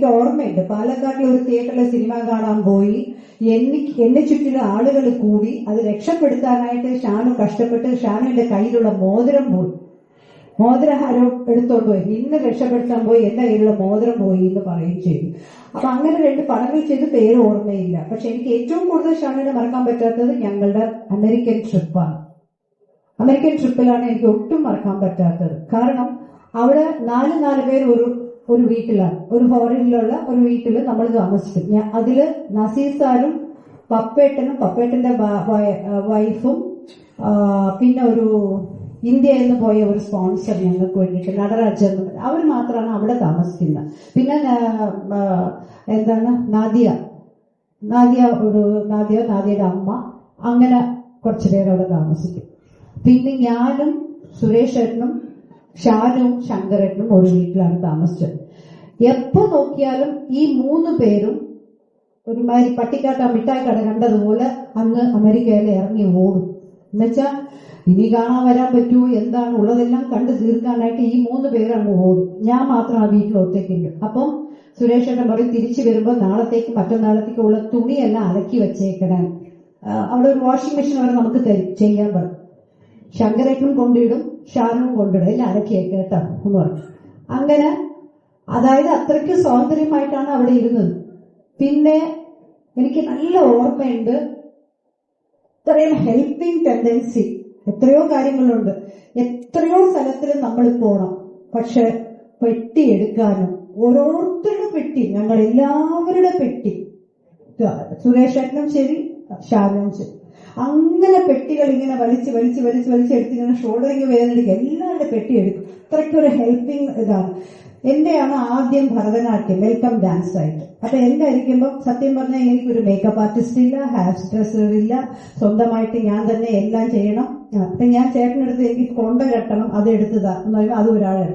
എനിക്ക് ഓർമ്മയുണ്ട്. പാലക്കാട്ടിൽ ഒരു തിയേറ്ററിലെ സിനിമ കാണാൻ പോയി. എനിക്ക് എന്നെ ചുറ്റിലെ ആളുകൾ കൂടി അത് രക്ഷപ്പെടുത്താനായിട്ട് ഷാനു കഷ്ടപ്പെട്ട് ഷാനുവിന്റെ കയ്യിലുള്ള മോതിരം പോയി. മോതിരഹാരം എടുത്തോണ്ട് പോയി. ഇന്ന് രക്ഷപ്പെടുത്താൻ പോയി എന്റെ കയ്യിലുള്ള മോതിരം പോയി എന്ന് പറയുകയും ചെയ്തു. അപ്പൊ അങ്ങനെ രണ്ട് പടങ്ങൾ ചെയ്ത് പേര് ഓർമ്മയില്ല. പക്ഷെ എനിക്ക് ഏറ്റവും കൂടുതൽ ഷാനുവിനെ മറക്കാൻ പറ്റാത്തത് ഞങ്ങളുടെ അമേരിക്കൻ ട്രിപ്പാണ്. അമേരിക്കൻ ട്രിപ്പിലാണ് എനിക്ക് ഒട്ടും മറക്കാൻ പറ്റാത്തത്. കാരണം അവിടെ നാല് നാല് പേര് ഒരു ഒരു വീട്ടിലാണ് ഒരു ഫോറിനിലുള്ള ഒരു വീട്ടിൽ നമ്മൾ താമസിച്ചു ഞാൻ അതിൽ നസീർ സാറും പപ്പേട്ടനും പപ്പേട്ടന്റെ വൈഫും പിന്നെ ഒരു ഇന്ത്യയിൽ നിന്ന് പോയ ഒരു സ്പോൺസർ ഞങ്ങൾക്ക് വേണ്ടിയിട്ട് നടരാജൻ അവർ മാത്രമാണ് അവിടെ താമസിക്കുന്നത്. പിന്നെ എന്താണ് നാദിയ. നാദിയ ഒരു നാദിയ നാദിയുടെ അമ്മ അങ്ങനെ കുറച്ചു പേര് അവിടെ താമസിക്കും. പിന്നെ ഞാനും സുരേഷ് ഏട്ടനും ഷാനും ശങ്കരനും ഒരു വീട്ടിലാണ് താമസിച്ചത്. എപ്പോ നോക്കിയാലും ഈ മൂന്ന് പേരും ഒരുമാതിരി പട്ടിക്കാട്ട മിഠായി കട കണ്ടതുപോലെ അന്ന് അമേരിക്കയിൽ ഇറങ്ങി ഓടും. എന്നുവെച്ചാ ഇനി കാണാൻ വരാൻ പറ്റൂ എന്താണ് ഉള്ളതെല്ലാം കണ്ടു തീർക്കാനായിട്ട് ഈ മൂന്ന് പേരങ്ങ് ഓടും. ഞാൻ മാത്രം ആ വീട്ടിൽ ഒറ്റയ്ക്കുണ്ട് അപ്പം സുരേഷന്റെ ഏട്ടൻ പറയും തിരിച്ചു വരുമ്പോൾ നാളത്തേക്ക് മറ്റന്നാളത്തേക്ക് ഉള്ള തുണിയെല്ലാം അലക്കി വെച്ചേക്കണം. അവിടെ ഒരു വാഷിംഗ് മെഷീൻ വരെ നമുക്ക് ചെയ്യാൻ പറയും. ശങ്കരേട്ടനും കൊണ്ടിടും ഷാനും കൊണ്ടിടും. എല്ലാം അലക്കിയേക്ക് കേട്ടോ എന്ന് പറഞ്ഞു. അങ്ങനെ അതായത് അത്രയ്ക്ക് സ്വാതന്ത്ര്യമായിട്ടാണ് അവിടെ ഇരുന്നത്. പിന്നെ എനിക്ക് നല്ല ഓർമ്മയുണ്ട്. ഇത്രയും ഹെൽപ്പിംഗ് ടെൻഡൻസി. എത്രയോ കാര്യങ്ങളുണ്ട്. എത്രയോ സ്ഥലത്തിൽ നമ്മൾ പോണം. പക്ഷെ പെട്ടി എടുക്കാനും ഓരോരുത്തരുടെ പെട്ടി ഞങ്ങൾ എല്ലാവരുടെ പെട്ടി. സുരേഷ് ഏട്ടനും ശരി ഷാനും ശരി. അങ്ങനെ പെട്ടികൾ ഇങ്ങനെ വലിച്ച് വലിച്ച് വലിച്ച് വലിച്ചെടുത്ത് ഇങ്ങനെ ഷോൾഡറിങ് വേദനയ്ക്ക് എല്ലാവരുടെ പെട്ടി എടുക്കും. അത്രയ്ക്കൊരു ഹെൽപ്പിംഗ് ഇതാണ്. എന്റെയാണ് ആദ്യം ഭരതനാട്യം വെൽക്കം ഡാൻസ് ആയിട്ട്. അപ്പൊ എന്റെ ആയിരിക്കുമ്പോൾ സത്യം പറഞ്ഞാൽ എനിക്കൊരു മേക്കപ്പ് ആർട്ടിസ്റ്റ് ഇല്ല ഹെയർ ഡ്രസ്സർ ഇല്ല. സ്വന്തമായിട്ട് ഞാൻ തന്നെ എല്ലാം ചെയ്യണം. അപ്പൊ ഞാൻ ചേട്ടനെടുത്ത് എനിക്ക് കൊണ്ട കെട്ടണം അത് എടുത്തതാ. എന്ന് പറയുമ്പോൾ അത് ഒരാളാണ്.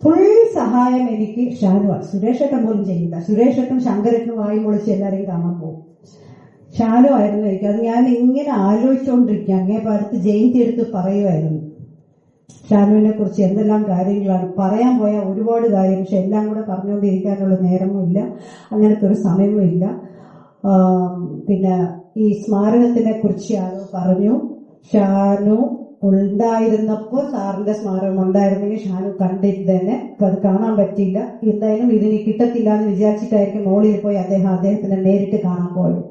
ഫുൾ സഹായം എനിക്ക് ഷാനുവാണ് സുരേഷ് ഏട്ടൻ പോലും ചെയ്യില്ല. സുരേഷ് ഏട്ടൻ ശങ്കരട്ടനും വായി പൊളിച്ച് എല്ലാവരെയും കാണാൻ പോകും. ഷാനു ആയിരുന്നു എനിക്ക്. അത് ഞാൻ ഇങ്ങനെ ആലോചിച്ചുകൊണ്ടിരിക്കുക അങ്ങേ പാടത്ത് ജയന്തി എടുത്ത് പറയുമായിരുന്നു ഷാനുവിനെ കുറിച്ച് എന്തെല്ലാം കാര്യങ്ങളാണ്. പറയാൻ പോയാൽ ഒരുപാട് കാര്യം. പക്ഷെ എല്ലാം കൂടെ പറഞ്ഞുകൊണ്ടിരിക്കാനുള്ള നേരമില്ല അങ്ങനത്തെ ഒരു സമയവും ഇല്ല. പിന്നെ ഈ സ്മാരകത്തിനെ കുറിച്ച് ആരോ പറഞ്ഞു. ഷാനു ഉണ്ടായിരുന്നപ്പോൾ സാറിന്റെ സ്മാരകം ഉണ്ടായിരുന്നെങ്കിൽ ഷാനു കണ്ടിരുന്നതന്നെ അപ്പൊ അത് കാണാൻ പറ്റിയില്ല. എന്തായാലും ഇതിന് കിട്ടത്തില്ല എന്ന് വിചാരിച്ചിട്ടായിരിക്കും മോളിൽ പോയി അദ്ദേഹം അദ്ദേഹത്തിനെ നേരിട്ട് കാണാൻ പോയത്.